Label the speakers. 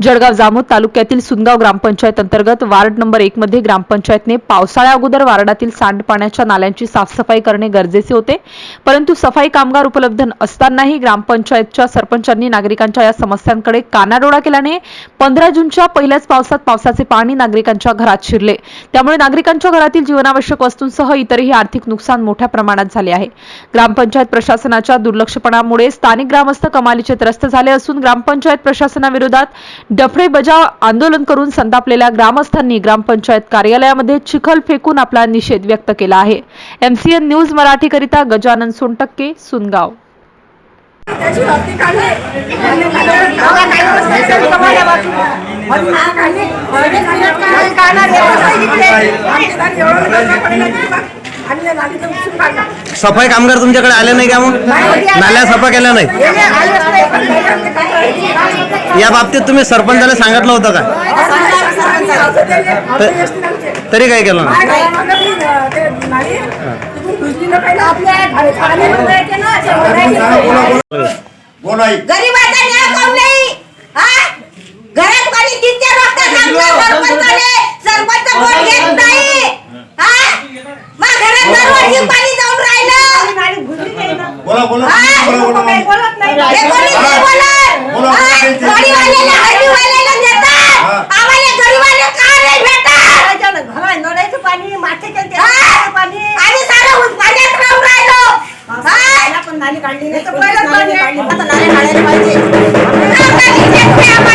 Speaker 1: जळगाव जामोद तालुक्यातील सुनगाव ग्रामपंचायत अंतर्गत ward number एक मध्ये ग्रामपंचायतने पावसाळ्या अगोदर वार्डातील सांडपाण्याच्या नाल्यांची साफसफाई करणे गरजेचे होते. परंतु सफाई कामगार उपलब्ध असतानाही ग्रामपंचायतच्या सरपंचांनी नागरिकांच्या या समस्यांकडे कानाडोळा केल्याने पंधरा जूनच्या पहिल्याच पावसात पावसाचे पाणी नागरिकांच्या घरात शिरले. त्यामुळे नागरिकांच्या घरातील जीवनावश्यक वस्तूंसह इतरही आर्थिक नुकसान मोठ्या प्रमाणात झाले आहे. ग्रामपंचायत प्रशासनाच्या दुर्लक्षपणामुळे स्थानिक ग्रामस्थ कमालीचे त्रस्त झाले असून ग्रामपंचायत प्रशासनाविरोधात डफळे बजाव आंदोलन करून संतापलेल्या ग्रामस्थांनी ग्रामपंचायत कार्यालयामध्ये चिखल फेकून आपला निषेध व्यक्त केला आहे. एमसीएन न्यूज मराठीकरिता गजानन सोनटक्के सुनगाव.
Speaker 2: सफाई कामगार तुमच्याकडे आले नाही का मग? नाल्या सफा केल्या नाही? या बाबतीत तुम्ही सरपंचाला सांगितलं होतं का. तरी काय केलं नाही
Speaker 3: न्याय कोण नाही हा घरात कोणी तीन चार वाजता सांगतो सरपंचाने सरपंच कोण घेत नाही हा मग घरात दरवर्षी पाणी जाऊन राहिलं
Speaker 4: नाली भुजली नाही ना.
Speaker 5: बोला बोला
Speaker 3: हा?
Speaker 5: बोला बोला
Speaker 4: काही बोलत नाही.
Speaker 3: हे कोणीच नाही बोलत
Speaker 5: बोला? बोला, बोला.
Speaker 3: गाडीवाल्याला हळदीवाल्याला देतात. आम्हाला गरीबाला का नाही भेटत
Speaker 4: घराच्या ना- घरा- नळाचं पाणी मातीच्या ते? पाणी
Speaker 3: आम्ही सारं पाण्यात राहून राहिलो हा?
Speaker 4: पाहिला पण नाली काढली नाही तर पहिलंच
Speaker 3: नाली
Speaker 4: पाणी काढली
Speaker 3: आता नाली काढायला पाहिजे. नाली भेटते आम्हाला.